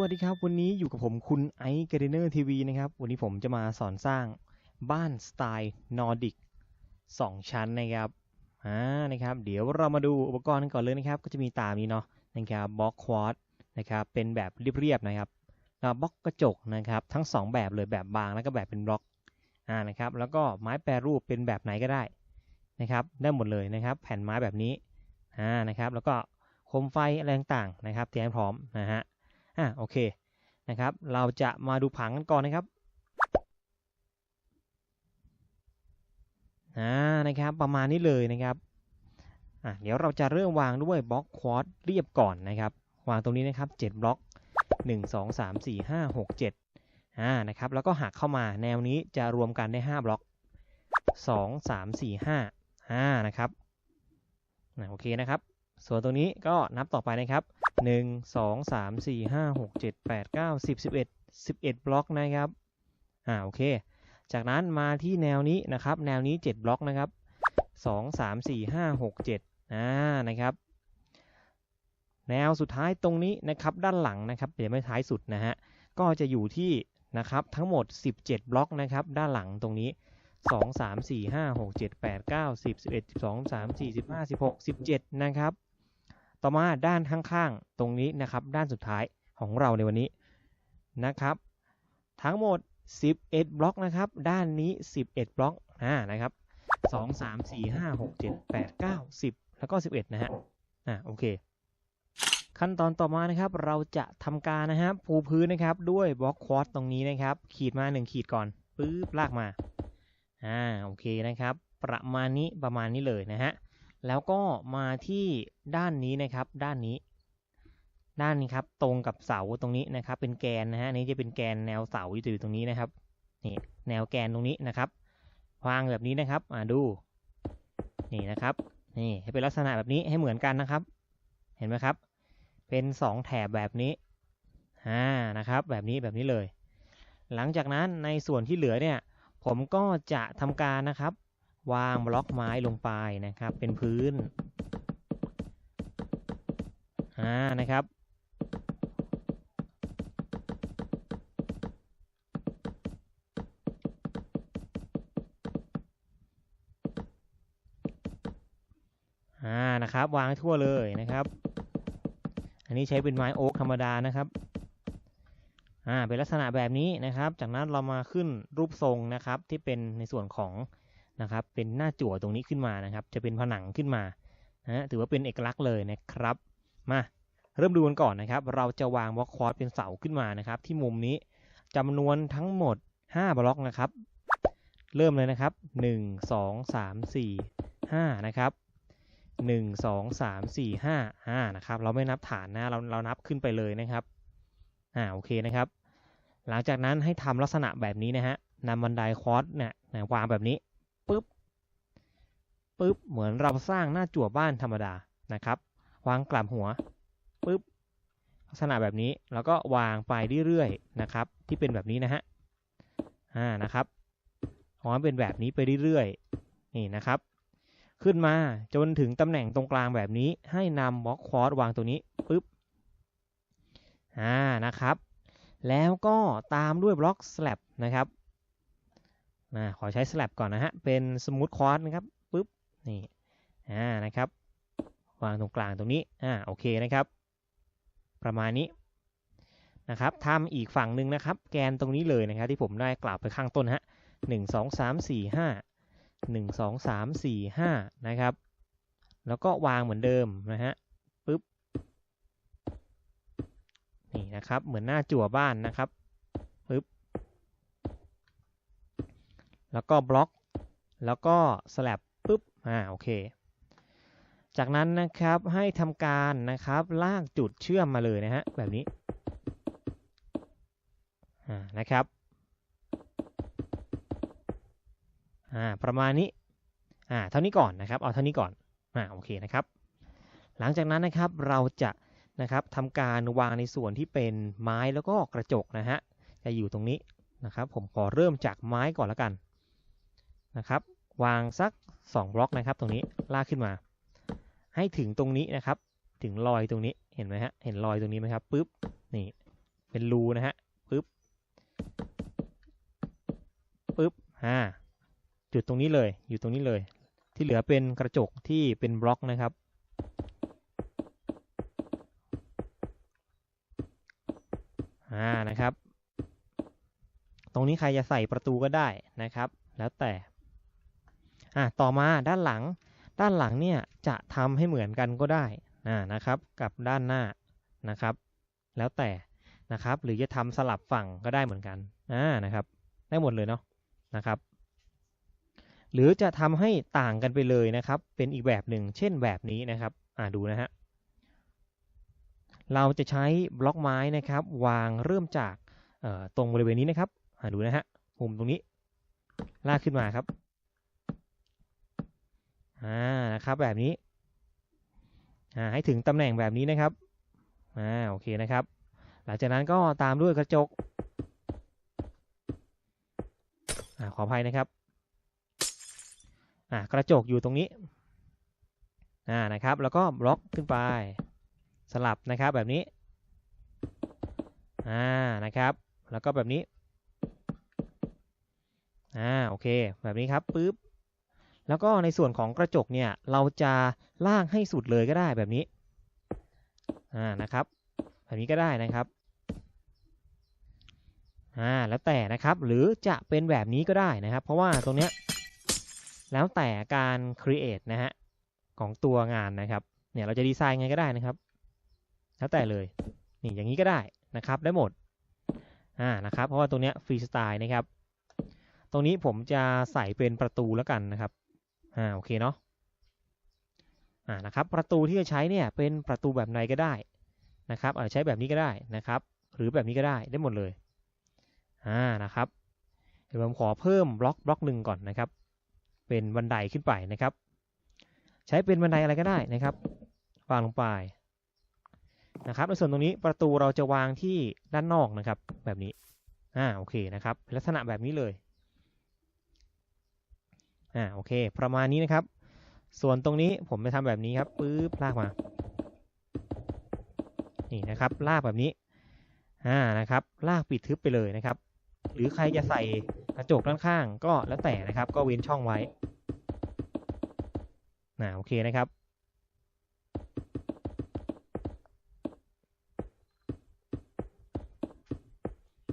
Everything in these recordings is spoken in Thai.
วัสดีครับ วันนี้อยู่กับผมคุณไอซ์เกเรเนอร์ทีวีนะครับ วันนี้ผมจะมาสอนสร้างบ้านสไตล์นอร์ดิก2ชั้นนะครับอ่านะครับ เดี๋ยวเรามาดูอุปกรณ์กันก่อนเลยนะครับ ก็จะมีตามนี้เนาะนะครับบล็อกควอตนะครับเป็นแบบเรียบๆนะครับแล้วบล็อกกระจกนะครับ ทั้ง 2 แบบเลยแบบบางแล้วก็แบบเป็นบล็อกอ่านะครับ แล้วก็ไม้แปรรูปเป็นแบบไหนก็ได้นะครับ ได้หมดเลยนะครับ แผ่นไม้แบบนี้อ่านะครับ แล้วก็โคมไฟอะไรต่างๆนะครับเตรียมพร้อมนะฮะ อะโอเคนะครับ เราจะมาดูผังกันก่อนนะครับอ่านะครับ ประมาณนี้เลยนะครับอะเดี๋ยวเราจะเริ่มวางด้วยบล็อกควอตเรียบก่อนนะครับ วางตรงนี้นะครับ 7 บล็อก 1 2 3 4 5 6 7อ่านะครับ แล้วก็หักเข้ามาแนวนี้จะรวมกันได้ 5 บล็อก 2 3 4 5อ่านะครับโอเคนะครับ ส่วนตรงนี้ก็นับต่อไปนะครับ 1 2 3 4 5 6 7 8 9 10 11 11บสิบเอ็ดสิบเอ็ดบล็อกนะครับอ่าโอเค จากนั้นมาที่แนวนี้นะครับ แนวนี้7บล็อกนะครับ2 3 4 5 6 7อ่านะครับ แนวสุดท้ายตรงนี้นะครับด้านหลังนะครับเดี๋ยวไม่ท้ายสุดนะฮะก็จะอยู่ที่นะครับทั้งหมด 17 บล็อกนะครับ ด้านหลังตรงนี้ 2 3 4 5 6 7 8 9 10 11 12 13 14 15 16 17 นะครับ ต่อมาด้านข้างๆตรงนี้นะครับ ด้านสุดท้ายของเราในวันนี้นะครับ ทั้งหมด 11 บล็อกนะครับ ด้านนี้ 11 บล็อกอ่านะครับ 2 3 4 5 6 7 8 9 10 แล้วก็ 11 นะฮะอ่าโอเค ขั้นตอนต่อมานะครับ เราจะทำการนะครับปูพื้นนะครับ ด้วยบล็อกควอตตรงนี้นะครับ ขีดมา 1 ขีดก่อนปึ๊บลากมาอ่าโอเคนะครับ ประมาณนี้ประมาณนี้เลยนะฮะ แล้วก็มาที่ด้านนี้นะครับ ด้านนี้ ด้านนี้ครับ ตรงกับเสาตรงนี้นะครับ เป็นแกนนะฮะนี้จะเป็นแกนแนวเสาที่อยู่ตรงนี้นะครับนี่แนวแกนตรงนี้นะครับวางแบบนี้นะครับอ่าดู นี่นะครับ นี่ให้เป็นลักษณะแบบนี้ให้เหมือนกันนะครับ เห็นไหมครับ เป็นสองแถบแบบนี้อ่านะครับ แบบนี้แบบนี้เลย หลังจากนั้นในส่วนที่เหลือเนี่ย ผมก็จะทำการนะครับ วางบล็อกไม้ลงไปนะครับ เป็นพื้นอ่านะครับ อ่านะครับ วางทั่วเลยนะครับ อันนี้ใช้เป็นไม้โอ๊กธรรมดานะครับอ่าเป็นลักษณะแบบนี้นะครับ จากนั้นเรามาขึ้นรูปทรงนะครับที่เป็นในส่วนของ นะครับ เป็นหน้าจั่วตรงนี้ขึ้นมานะครับ จะเป็นผนังขึ้นมานะถือว่าเป็นเอกลักษณ์เลยนะครับ มาเริ่มดูกันก่อนนะครับ เราจะวางบล็อกควอตเป็นเสาขึ้นมานะครับ ที่มุมนี้จำนวนทั้งหมด 5 บล็อกนะครับ เริ่มเลยนะครับ 1 2 3 4 5 นะครับ 1 2 3 4 5 5นะครับ เราไม่นับฐานนะเราเรานับขึ้นไปเลยนะครับอ่าโอเคนะครับ หลังจากนั้นให้ทำลักษณะแบบนี้นะฮะนำบันไดควอตเนี่ยวางแบบนี้ ปุ๊บปุ๊บเหมือนเราสร้างหน้าจั่วบ้านธรรมดานะครับวางกลับหัวปุ๊บลักษณะแบบนี้แล้วก็วางไปเรื่อยๆนะครับที่เป็นแบบนี้นะฮะอ่านะครับวางเป็นแบบนี้ไปเรื่อยๆนี่นะครับ ขึ้นมาจนถึงตำแหน่งตรงกลางแบบนี้ ให้นำบล็อกควอตวางตรงนี้ปุ๊บอ่านะครับ แล้วก็ตามด้วยบล็อกสลับนะครับ ขอใช้สลับก่อนนะฮะ เป็นสมูทคอร์สนะครับปุ๊บนี่อ่านะครับวางตรงกลางตรงนี้อ่าโอเคนะครับ ประมาณนี้นะครับทำอีกฝั่งหนึ่งนะครับ แกนตรงนี้เลยนะครับ ที่ผมได้กล่าวไปข้างต้นฮะหนึ่งสองสามสี่ห้าหนึ่งสองสามสี่ห้านะครับ แล้วก็วางเหมือนเดิมนะฮะปุ๊บนี่นะครับเหมือนหน้าจั่วบ้านนะครับ แล้วก็บล็อก แล้วก็สลับปุ๊บ อ่า โอเค จากนั้นนะครับให้ทำการนะครับลากจุดเชื่อมมาเลยนะฮะ แบบนี้ อ่า นะครับ อ่า ประมาณนี้ อ่า เท่านี้ก่อนนะครับ เอาเท่านี้ก่อน อ่า โอเคนะครับ หลังจากนั้นนะครับเราจะนะครับทำการวางในส่วนที่เป็นไม้แล้วก็กระจกนะฮะ จะอยู่ตรงนี้นะครับ ผมขอเริ่มจากไม้ก่อนแล้วกัน นะครับ วางสัก 2 บล็อกนะครับตรงนี้ลากขึ้นมา ให้ถึงตรงนี้นะครับ ถึงรอยตรงนี้เห็นไหมฮะเห็นรอยตรงนี้ไหมครับปุ๊บนี่เป็นรูนะฮะปึ๊บปึ๊บอ่าจุดตรงนี้เลยอยู่ตรงนี้เลย ที่เหลือเป็นกระจกที่เป็นบล็อกนะครับอ่านะครับ ตรงนี้ใครจะใส่ประตูก็ได้นะครับ แล้วแต่ อ่าต่อมาด้านหลัง ด้านหลังเนี่ยจะทำให้เหมือนกันก็ได้อ่านะครับ กับด้านหน้านะครับ แล้วแต่นะครับ หรือจะทำสลับฝั่งก็ได้เหมือนกันอ่านะครับ ได้หมดเลยเนาะนะครับ หรือจะทำให้ต่างกันไปเลยนะครับ เป็นอีกแบบหนึ่งเช่นแบบนี้นะครับอ่าดูนะฮะเราจะใช้บล็อกไม้นะครับ วางเริ่มจากตรงบริเวณนี้นะครับดูนะฮะมุมตรงนี้ลากขึ้นมาครับ อ่านะครับแบบนี้อ่าให้ถึงตำแหน่งแบบนี้นะครับอ่าโอเคนะครับ หลังจากนั้นก็ตามด้วยกระจกอ่าขออภัยนะครับอ่ากระจกอยู่ตรงนี้อ่านะครับ แล้วก็บล็อกขึ้นไปสลับนะครับแบบนี้อ่านะครับ แล้วก็แบบนี้อ่าโอเค แบบนี้ครับปึ๊บ แล้วก็ในส่วนของกระจกเนี่ยเราจะลากให้สุดเลยก็ได้แบบนี้อ่านะครับ แบบนี้ก็ได้นะครับอ่าแล้วแต่นะครับหรือจะเป็นแบบนี้ก็ได้นะครับ เพราะว่าตรงเนี้ยแล้วแต่การ create นะฮะของตัวงานนะครับเนี่ยเราจะดีไซน์ไงก็ได้นะครับ แล้วแต่เลยนี่อย่างนี้ก็ได้นะครับได้หมดอ่านะครับเพราะว่าตรงเนี้ยฟรีสไตล์นะครับ ตรงนี้ผมจะใส่เป็นประตูแล้วกันนะครับ อ่าโอเคเนาะอ่านะครับประตูที่จะใช้เนี่ยเป็นประตูแบบไหนก็ได้นะครับอาจใช้แบบนี้ก็ได้นะครับ หรือแบบนี้ก็ได้ได้หมดเลยอ่านะครับเดี๋ยวผมขอเพิ่มบล็อกบล็อกหนึ่งก่อนนะครับ เป็นบันไดขึ้นไปนะครับ ใช้เป็นบันไดอะไรก็ได้นะครับวางลงไปนะครับในส่วนตรงนี้ประตูเราจะวางที่ด้านนอกนะครับ แบบนี้อ่าโอเคนะครับลักษณะแบบนี้เลย อ่าโอเค ประมาณนี้นะครับ ส่วนตรงนี้ผมจะทำแบบนี้ครับปึ๊บลากมา นี่นะครับ ลากแบบนี้อ่านะครับ ลากปิดทึบไปเลยนะครับ หรือใครจะใส่กระจกด้านข้างก็แล้วแต่นะครับ ก็เว้นช่องไว้อ่าโอเคนะครับ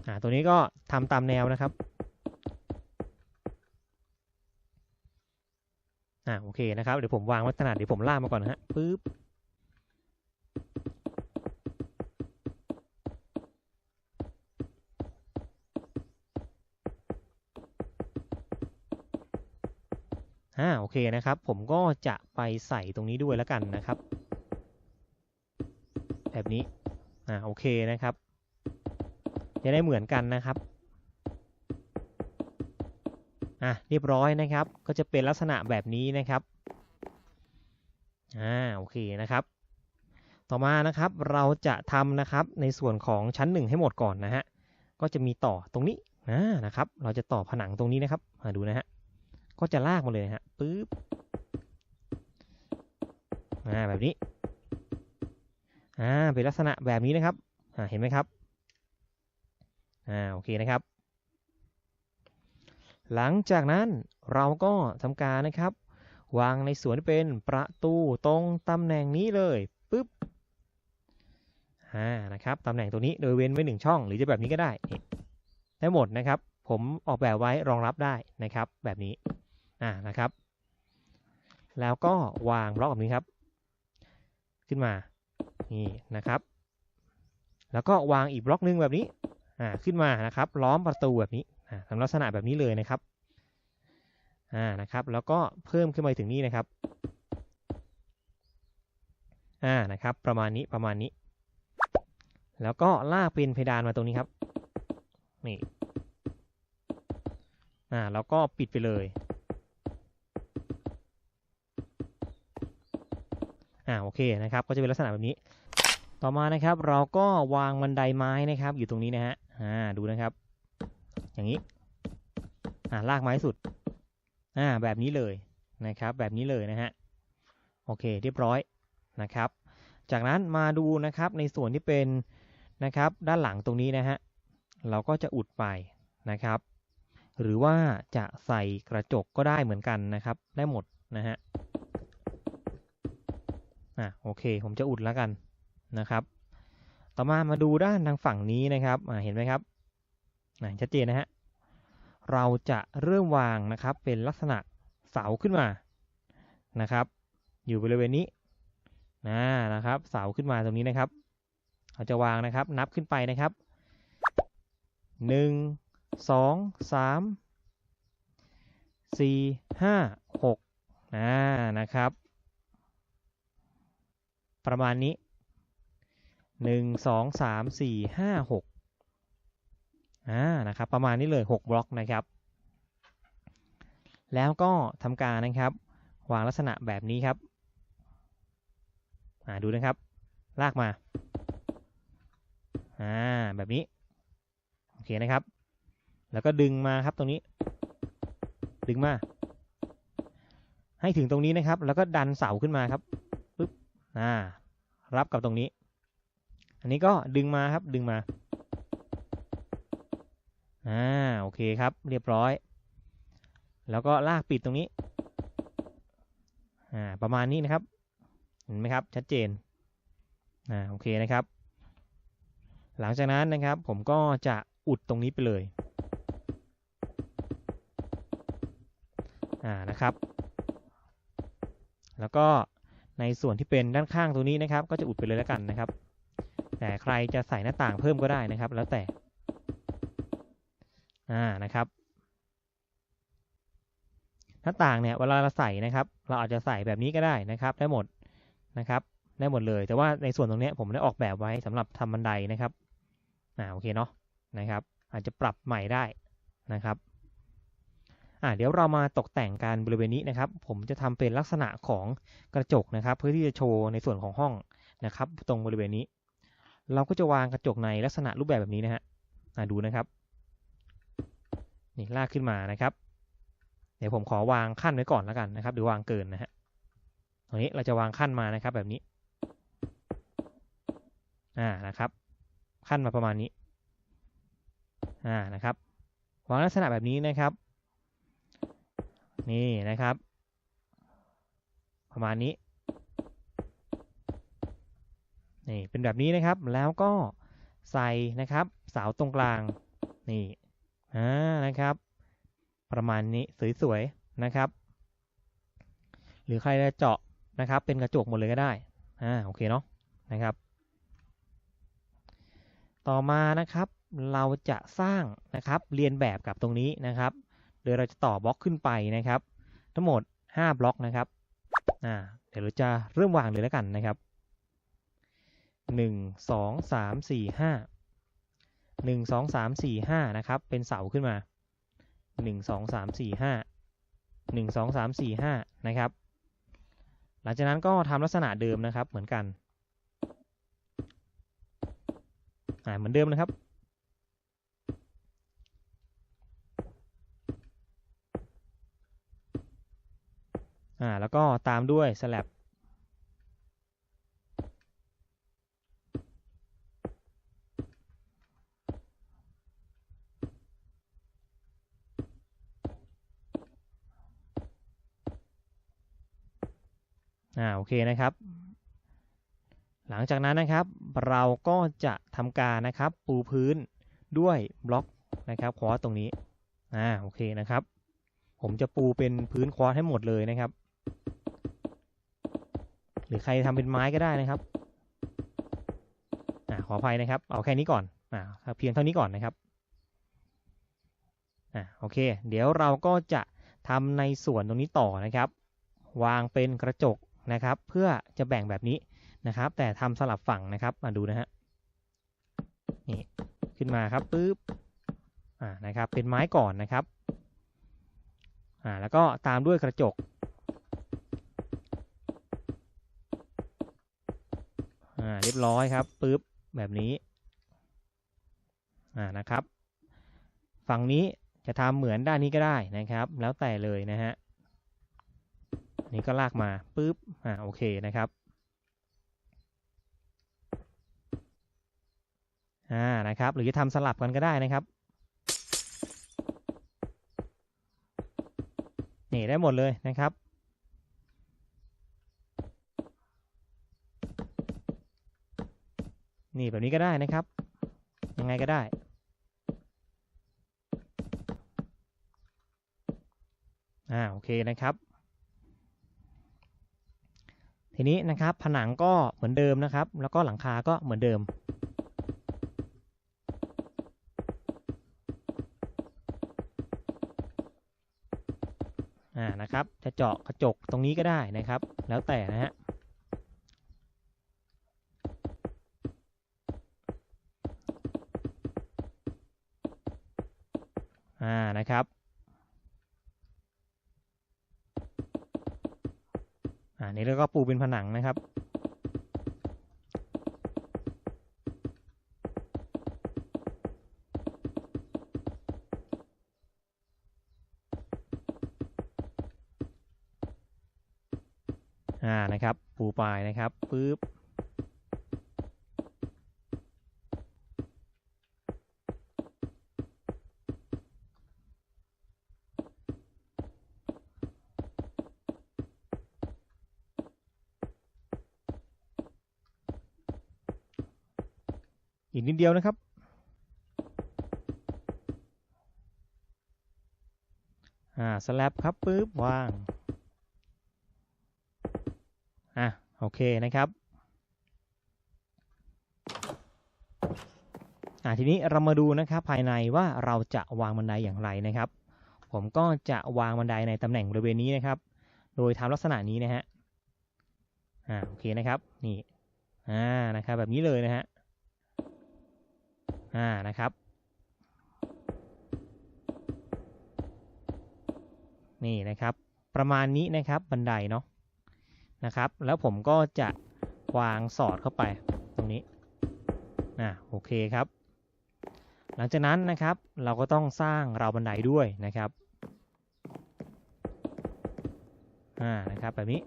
อ่าตัวนี้ก็ทำตามแนวนะครับ อ่าโอเคนะครับเดี๋ยวผมวางไว้ขนาดเดี๋ยวผมล่ามาก่อนนะฮะปึ๊บอ่าโอเคนะครับ ผมก็จะไปใส่ตรงนี้ด้วยแล้วกันนะครับ แบบนี้อ่าโอเคนะครับ จะได้เหมือนกันนะครับ อะเรียบร้อยนะครับ ก็จะเป็นลักษณะแบบนี้นะครับอ่าโอเคนะครับ ต่อมานะครับเราจะทำนะครับในส่วนของชั้นหนึ่งให้หมดก่อนนะฮะก็จะมีต่อตรงนี้นะนะครับ เราจะต่อผนังตรงนี้นะครับมาดูนะฮะก็จะลากมาเลยฮะปึ๊บอ่าแบบนี้อ่าเป็นลักษณะแบบนี้นะครับอ่าเห็นไหมครับอ่าโอเคนะครับ หลังจากนั้นเราก็ทำการนะครับ วางในส่วนที่เป็นประตูตรงตำแหน่งนี้เลยปึ๊บอ่านะครับตำแหน่งตัวนี้โดยเว้นไว้หนึ่งช่อง หรือจะแบบนี้ก็ได้ได้หมดนะครับ ผมออกแบบไว้รองรับได้นะครับ แบบนี้อ่านะครับ แล้วก็วางบล็อกแบบนี้ครับ ขึ้นมานี่นะครับ แล้วก็วางอีกบล็อกนึงแบบนี้อ่าขึ้นมานะครับ ล้อมประตูแบบนี้ ทำลักษณะแบบนี้เลยนะครับอ่านะครับแล้วก็เพิ่มขึ้นมาถึงนี่นะครับอ่านะครับประมาณนี้ประมาณนี้ แล้วก็ลากเป็นเพดานมาตรงนี้ครับนี่อ่าแล้วก็ปิดไปเลยอ่าโอเคนะครับก็จะเป็นลักษณะแบบนี้ ต่อมานะครับเราก็วางบันไดไม้นะครับอยู่ตรงนี้นะฮะอ่าดูนะครับ อย่างนี้อ่าลากไม้สุดอ่าแบบนี้เลยนะครับ แบบนี้เลยนะฮะโอเคเรียบร้อยนะครับ จากนั้นมาดูนะครับในส่วนที่เป็นนะครับ ด้านหลังตรงนี้นะฮะเราก็จะอุดไปนะครับ หรือว่าจะใส่กระจกก็ได้เหมือนกันนะครับ ได้หมดนะฮะอะโอเค ผมจะอุดแล้วกันนะครับ ต่อมามาดูด้านทางฝั่งนี้นะครับเห็นไหมครับ ชัดเจนนะฮะ เราจะเริ่มวางนะครับเป็นลักษณะเสาขึ้นมานะครับ อยู่บริเวณนี้นะนะครับ เสาขึ้นมาตรงนี้นะครับ เราจะวางนะครับนับขึ้นไปนะครับหนึ่งสองสามสี่ห้าหกนะนะครับ ประมาณนี้หนึ่งสองสามสี่ห้าหก อ่านะครับประมาณนี้เลยหกบล็อกนะครับ แล้วก็ทำการนะครับ วางลักษณะแบบนี้ครับอ่าดูนะครับ ลากมาอ่าแบบนี้ โอเคนะครับ แล้วก็ดึงมาครับตรงนี้ ดึงมา ให้ถึงตรงนี้นะครับ แล้วก็ดันเสาขึ้นมาครับปึ๊บอ่ารับกับตรงนี้ อันนี้ก็ดึงมาครับดึงมา อ่าโอเคครับ เรียบร้อย แล้วก็ลากปิดตรงนี้อ่าประมาณนี้นะครับ เห็นไหมครับ ชัดเจนอ่าโอเคนะครับ หลังจากนั้นนะครับ ผมก็จะอุดตรงนี้ไปเลยอ่านะครับ แล้วก็ในส่วนที่เป็นด้านข้างตรงนี้นะครับ ก็จะอุดไปเลยแล้วกันนะครับ แต่ใครจะใส่หน้าต่างเพิ่มก็ได้นะครับ แล้วแต่ อ่านะครับ หน้าต่างเนี่ยเวลาเราใส่นะครับ เราอาจจะใส่แบบนี้ก็ได้นะครับ ได้หมดนะครับ ได้หมดเลย แต่ว่าในส่วนตรงนี้ผมได้ออกแบบไว้สำหรับทำบันไดนะครับอ่าโอเคเนาะนะครับ อาจจะปรับใหม่ได้นะครับอ่าเดี๋ยวเรามาตกแต่งการบริเวณนี้นะครับ ผมจะทำเป็นลักษณะของกระจกนะครับ เพื่อที่จะโชว์ในส่วนของห้องนะครับ ตรงบริเวณนี้ เราก็จะวางกระจกในลักษณะรูปแบบแบบนี้นะฮะอ่าดูนะครับ นี่ลากขึ้นมานะครับ เดี๋ยวผมขอวางขั้นไว้ก่อนแล้วกันนะครับ หรือวางเกินนะฮะตรงนี้เราจะวางขั้นมานะครับ แบบนี้ อ่านะครับ ขั้นมาประมาณนี้ อ่านะครับวางลักษณะแบบนี้นะครับ นี่นะครับ ประมาณนี้นี่เป็นแบบนี้นะครับแล้วก็ใส่นะครับ เสาตรงกลางนี่ อ่านะครับ ประมาณนี้สวยๆนะครับ หรือใครจะเจาะนะครับ เป็นกระจกหมดเลยก็ได้อ่าโอเคเนาะนะครับ ต่อมานะครับเราจะสร้างนะครับเรียนแบบกับตรงนี้นะครับ โดยเราจะต่อบล็อกขึ้นไปนะครับ ทั้งหมด 5 บล็อกนะครับอ่าเดี๋ยวเราจะเริ่มวางเลยแล้วกันนะครับ 1 2 3 4 5 หนึ่งสองสามสี่ห้านะครับ เป็นเสาขึ้นมาหนึ่งสองสามสี่ห้าหนึ่งสองสามสี่ห้านะครับ หลังจากนั้นก็ทำลักษณะเดิมนะครับ เหมือนกันเหมือนเดิมนะครับอ่าแล้วก็ตามด้วย slab อ่าโอเคนะครับ หลังจากนั้นนะครับ เราก็จะทำการนะครับ ปูพื้นด้วยบล็อกนะครับคอตตรงนี้อ่าโอเคนะครับ ผมจะปูเป็นพื้นคอตให้หมดเลยนะครับ หรือใครทำเป็นไม้ก็ได้นะครับอ่าขออภัยนะครับ เอาแค่นี้ก่อนอ่าเพียงเท่านี้ก่อนนะครับอ่าโอเค เดี๋ยวเราก็จะทำในส่วนตรงนี้ต่อนะครับ วางเป็นกระจก นะครับ เพื่อจะแบ่งแบบนี้นะครับ แต่ทำสลับฝั่งนะครับมาดูนะฮะนี่ขึ้นมาครับปึ๊บอ่านะครับ เป็นไม้ก่อนนะครับอ่าแล้วก็ตามด้วยกระจกอ่าเรียบร้อยครับปึ๊บแบบนี้อ่านะครับ ฝั่งนี้จะทำเหมือนด้านนี้ก็ได้นะครับ แล้วแต่เลยนะฮะ นี่ก็ลากมาปึ๊บอ่าโอเคนะครับอ่านะครับ หรือจะทำสลับกันก็ได้นะครับนี่ได้หมดเลยนะครับนี่แบบนี้ก็ได้นะครับ ยังไงก็ได้ อ่า โอเคนะครับ นี้นะครับผนังก็เหมือนเดิมนะครับ แล้วก็หลังคาก็เหมือนเดิม อ่านะครับ จะเจาะกระจกตรงนี้ก็ได้นะครับ แล้วแต่นะฮะ อ่านะครับ อ่านี่แล้วก็ปูเป็นผนังนะครับ อ่านะครับ ปูปลายนะครับปึ๊บ นิดเดียวนะครับ อ่าสแลบครับปึ๊บวาง อะโอเคนะครับ อ่าทีนี้เรามาดูนะครับภายในว่าเราจะวางบันไดอย่างไรนะครับ ผมก็จะวางบันไดในตำแหน่งบริเวณนี้นะครับ โดยทำลักษณะนี้นะฮะ อ่าโอเคนะครับนี่ อ่านะครับแบบนี้เลยนะฮะ อ่านะครับ นี่นะครับ ประมาณนี้นะครับบันไดเนาะนะครับ แล้วผมก็จะวางสอดเข้าไปตรงนี้อะโอเคครับ หลังจากนั้นนะครับเราก็ต้องสร้างราวบันไดด้วยนะครับอ่านะครับแบบนี้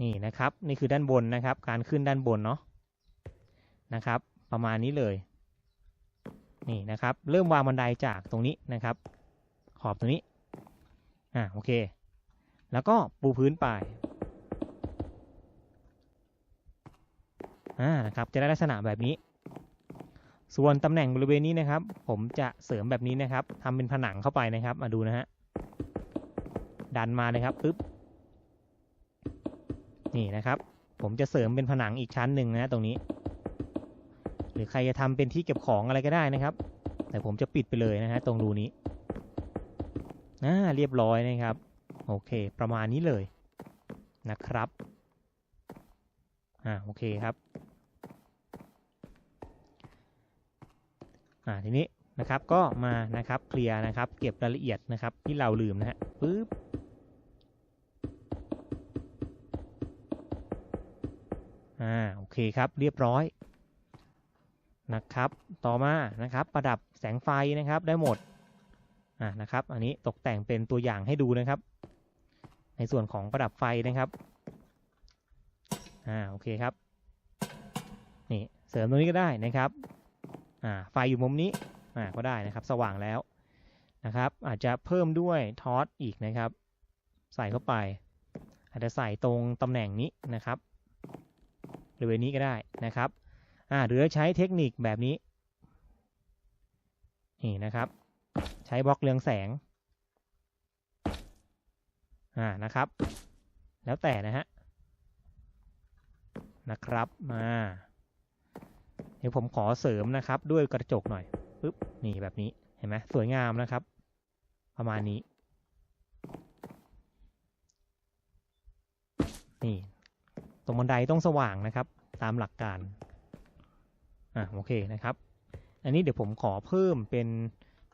นี่นะครับ นี่คือด้านบนนะครับ การขึ้นด้านบนเนาะ นะครับ ประมาณนี้เลยนี่นะครับ เริ่มวางบันไดจากตรงนี้นะครับ ขอบตรงนี้อ่าโอเค แล้วก็ปูพื้นไปอ่านะครับจะได้ลักษณะแบบนี้ ส่วนตำแหน่งบริเวณนี้นะครับ ผมจะเสริมแบบนี้นะครับทำเป็นผนังเข้าไปนะครับ มาดูนะฮะดันมาเลยครับปึ๊บนี่นะครับ ผมจะเสริมเป็นผนังอีกชั้นหนึ่งนะตรงนี้ รือใครจะทำเป็นที่เก็บของอะไรก็ได้นะครับ แต่ผมจะปิดไปเลยนะฮะตรงรูนี้อ่าเรียบร้อยนะครับ โอเค ประมาณนี้เลยนะครับอ่าโอเคครับอ่าทีนี้นะครับก็มานะครับเคลียร์นะครับ เก็บรายละเอียดนะครับ ที่เราลืมนะฮะปึ๊บอ่าโอเคครับเรียบร้อย นะครับ ต่อมานะครับประดับแสงไฟนะครับได้หมดอ่านะครับ อันนี้ตกแต่งเป็นตัวอย่างให้ดูนะครับ ในส่วนของประดับไฟนะครับอ่าโอเคครับนี่เสริมตรงนี้ก็ได้นะครับอ่าไฟอยู่มุมนี้อ่าก็ได้นะครับ สว่างแล้วนะครับ อาจจะเพิ่มด้วยทอร์ชอีกนะครับ ใส่เข้าไป อาจจะใส่ตรงตำแหน่งนี้นะครับบริเวณนี้ก็ได้นะครับ อ่าหรือใช้เทคนิคแบบนี้ นี่นะครับ ใช้บล็อกเรืองแสง อ่านะครับ แล้วแต่นะฮะ นะครับ มา เดี๋ยวผมขอเสริมนะครับ ด้วยกระจกหน่อยปึ๊บ นี่แบบนี้ เห็นไหมสวยงามนะครับ ประมาณนี้ นี่ ตรงบันไดต้องสว่างนะครับ ตามหลักการ อะโอเคนะครับ อันนี้เดี๋ยวผมขอเพิ่มเป็น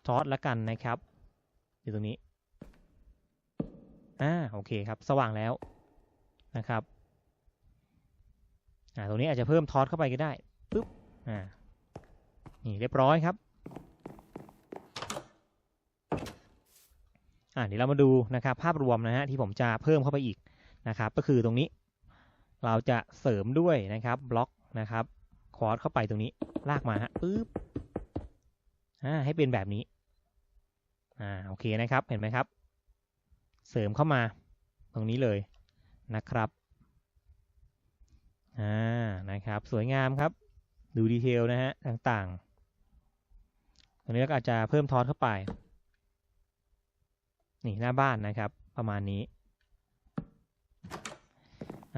ทอสละกันนะครับอยู่ตรงนี้อ่าโอเคครับ สว่างแล้วนะครับอ่าตรงนี้อาจจะเพิ่มทอสเข้าไปก็ได้ปึ๊บอ่านี่เรียบร้อยครับอ่าเดี๋ยวเรามาดูนะครับ ภาพรวมนะฮะที่ผมจะเพิ่มเข้าไปอีกนะครับ ก็คือตรงนี้ เราจะเสริมด้วยนะครับบล็อกนะครับ คอร์สเข้าไปตรงนี้ ลากมาฮะปึ๊บอ่าให้เป็นแบบนี้อ่าโอเคนะครับเห็นไหมครับ เสริมเข้ามาตรงนี้เลยนะครับอ่านะครับ สวยงามครับ ดูดีเทลนะฮะต่างๆ ตรงนี้ก็อาจจะเพิ่มทอสเข้าไป นี่หน้าบ้านนะครับ ประมาณนี้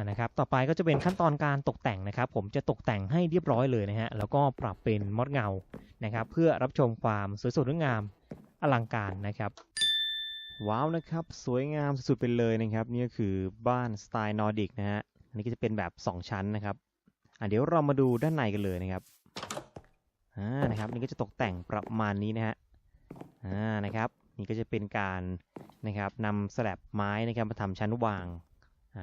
นะครับต่อไปก็จะเป็นขั้นตอนการตกแต่งนะครับ ผมจะตกแต่งให้เรียบร้อยเลยนะฮะแล้วก็ปรับเป็นมอดเงานะครับ เพื่อรับชมความสวยสดงดงามอลังการนะครับว้าวนะครับ สวยงามสุดๆไปเลยนะครับ นี่ก็คือบ้านสไตล์นอร์ดิกนะฮะอันนี้ก็จะเป็นแบบ 2 ชั้นนะครับอะเดี๋ยวเรามาดูด้านในกันเลยนะครับอ่านะครับนี่ก็จะตกแต่งประมาณนี้นะฮะอ่านะครับ นี่ก็จะเป็นการนะครับนำสแลบไม้นะครับมาทำชั้นวาง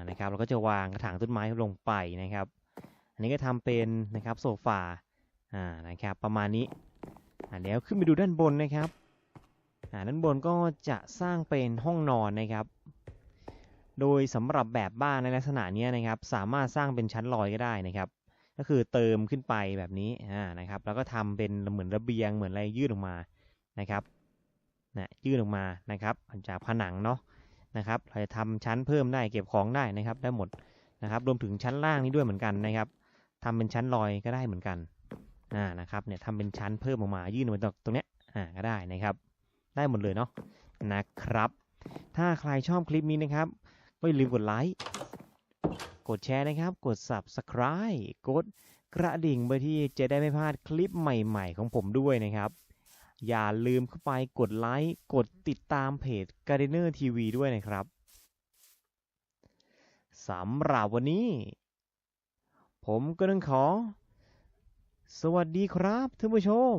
นะครับเราก็จะวางกระถางต้นไม้ลงไปนะครับ อันนี้ก็ทำเป็นนะครับโซฟาอ่านะครับประมาณนี้อ่าเดี๋ยวขึ้นไปดูด้านบนนะครับอ่าด้านบนก็จะสร้างเป็นห้องนอนนะครับ โดยสำหรับแบบบ้านในลักษณะนี้นะครับ สามารถสร้างเป็นชั้นลอยก็ได้นะครับ ก็คือเติมขึ้นไปแบบนี้อ่านะครับ แล้วก็ทำเป็นเหมือนระเบียงเหมือนอะไรยื่นออกมานะครับนะยื่นออกมานะครับจากผนังเนาะ นะครับเราจะทำชั้นเพิ่มได้เก็บของได้นะครับได้หมดนะครับ รวมถึงชั้นล่างนี้ด้วยเหมือนกันนะครับทำเป็นชั้นลอยก็ได้เหมือนกันอ่านะครับเนี่ยทำเป็นชั้นเพิ่มออกมายื่นมาตรงตรงเนี้ยอ่าก็ได้นะครับ ได้หมดเลยเนาะนะครับ ถ้าใครชอบคลิปนี้นะครับก็อย่าลืมกดไลค์กดแชร์นะครับ กด subscribe กดกระดิ่งเพื่อที่จะได้ไม่พลาดคลิปใหม่ ๆ ของผมด้วยนะครับ อย่าลืมเข้าไปกดไลค์ กดติดตามเพจ Gardener TV ด้วยนะครับสำหรับวันนี้ ผมก็ต้องขอ สวัสดีครับท่านผู้ชม